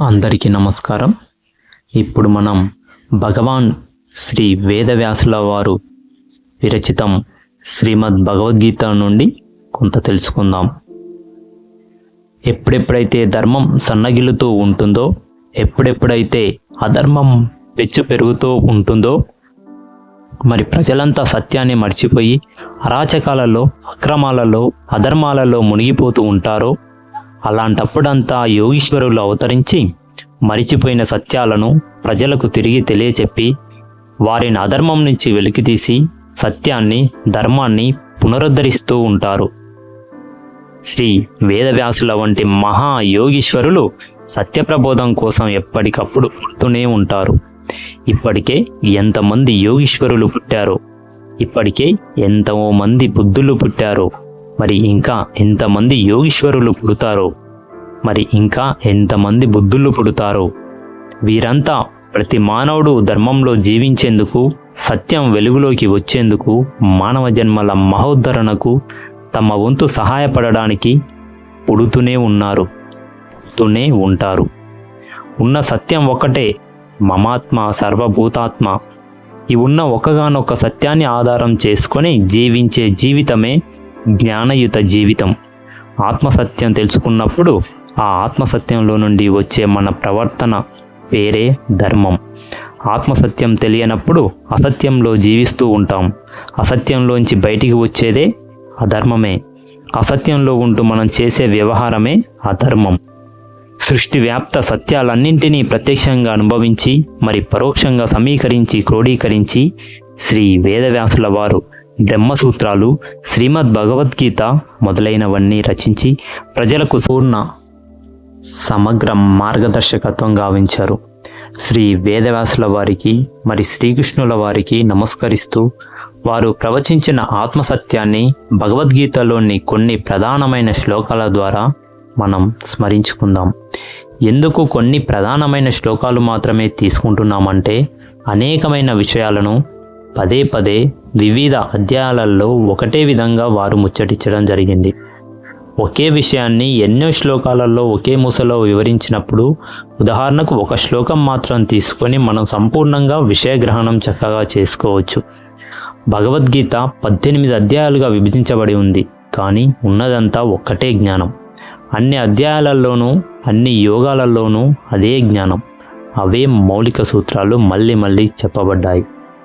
అందరికీ నమస్కారం. ఇప్పుడు మనం భగవాన్ శ్రీ వేదవ్యాసుల వారు విరచితం శ్రీమద్ భగవద్గీత నుండి కొంత తెలుసుకుందాం. ఎప్పుడెప్పుడైతే ధర్మం సన్నగిలుతూ ఉంటుందో ఎప్పుడెప్పుడైతే అధర్మం పెచ్చు పెరుగుతూ ఉంటుందో మరి ప్రజలంతా సత్యాన్ని మర్చిపోయి అరాచకాలలో అక్రమాలలో అధర్మాలలో మునిగిపోతూ ఉంటారో అలాంటప్పుడంతా యోగీశ్వరులు అవతరించి మరిచిపోయిన సత్యాలను ప్రజలకు తిరిగి తెలియచెప్పి వారిని అధర్మం నుంచి వెలికితీసి సత్యాన్ని ధర్మాన్ని పునరుద్ధరిస్తూ ఉంటారు. శ్రీ వేదవ్యాసుల వంటి మహా యోగీశ్వరులు సత్యప్రబోధం కోసం ఎప్పటికప్పుడు పుడుతూనే ఉంటారు. ఇప్పటికే ఎంతమంది యోగీశ్వరులు పుట్టారు. ఇప్పటికే ఎంతో మంది బుద్ధులు పుట్టారు. మరి ఇంకా ఎంతమంది యోగీశ్వరులు పుడతారో? మరి ఇంకా ఎంతమంది బుద్ధులు పుడతారో? వీరంతా ప్రతి మానవుడు ధర్మంలో జీవించేందుకు సత్యం వెలుగులోకి వచ్చేందుకు మానవ జన్మల మహోద్ధరణకు తమ వంతు సహాయపడడానికి పుడుతూనే ఉన్నారు పుడుతూనే ఉంటారు. ఉన్న సత్యం ఒక్కటే మమాత్మ సర్వభూతాత్మ. ఈ ఉన్న ఒకగానొక సత్యాన్ని ఆధారం చేసుకొని జీవించే జీవితమే జ్ఞానయుత జీవితం. ఆత్మసత్యం తెలుసుకున్నప్పుడు ఆ ఆత్మసత్యంలో నుండి వచ్చే మన ప్రవర్తన పేరే ధర్మం. ఆత్మసత్యం తెలియనప్పుడు అసత్యంలో జీవిస్తూ ఉంటాం. అసత్యంలోంచి బయటికి వచ్చేదే అధర్మమే. అసత్యంలో ఉంటూ మనం చేసే వ్యవహారమే అధర్మం. సృష్టి వ్యాప్త సత్యాలన్నింటినీ ప్రత్యక్షంగా అనుభవించి మరి పరోక్షంగా సమీకరించి క్రోడీకరించి శ్రీ వేదవ్యాసుల వారు బ్రహ్మసూత్రాలు శ్రీమద్ భగవద్గీత మొదలైనవన్నీ రచించి ప్రజలకు పూర్ణ సమగ్ర మార్గదర్శకత్వం గావించారు. శ్రీ వేదవ్యాసుల వారికి మరి శ్రీకృష్ణుల వారికి నమస్కరిస్తూ వారు ప్రవచించిన ఆత్మసత్యాన్ని భగవద్గీతలోని కొన్ని ప్రధానమైన శ్లోకాల ద్వారా మనం స్మరించుకుందాం. ఎందుకు కొన్ని ప్రధానమైన శ్లోకాలు మాత్రమే తీసుకుంటున్నామంటే అనేకమైన విషయాలను పదే పదే వివిధ అధ్యాయాలలో ఒకటే విధంగా వారు ముచ్చటించడం జరిగింది. ఒకే విషయాన్ని ఎన్నో శ్లోకాలలో ఒకే మూసలో వివరించినప్పుడు ఉదాహరణకు ఒక శ్లోకం మాత్రం తీసుకొని మనం సంపూర్ణంగా విషయగ్రహణం చక్కగా చేసుకోవచ్చు. భగవద్గీత పద్దెనిమిది అధ్యాయాలుగా విభజించబడి ఉంది. కానీ ఉన్నదంతా ఒక్కటే జ్ఞానం. అన్ని అధ్యాయాలలోనూ అన్ని యోగాలలోనూ అదే జ్ఞానం. అవే మౌలిక సూత్రాలు మళ్ళీ మళ్ళీ చెప్పబడ్డాయి.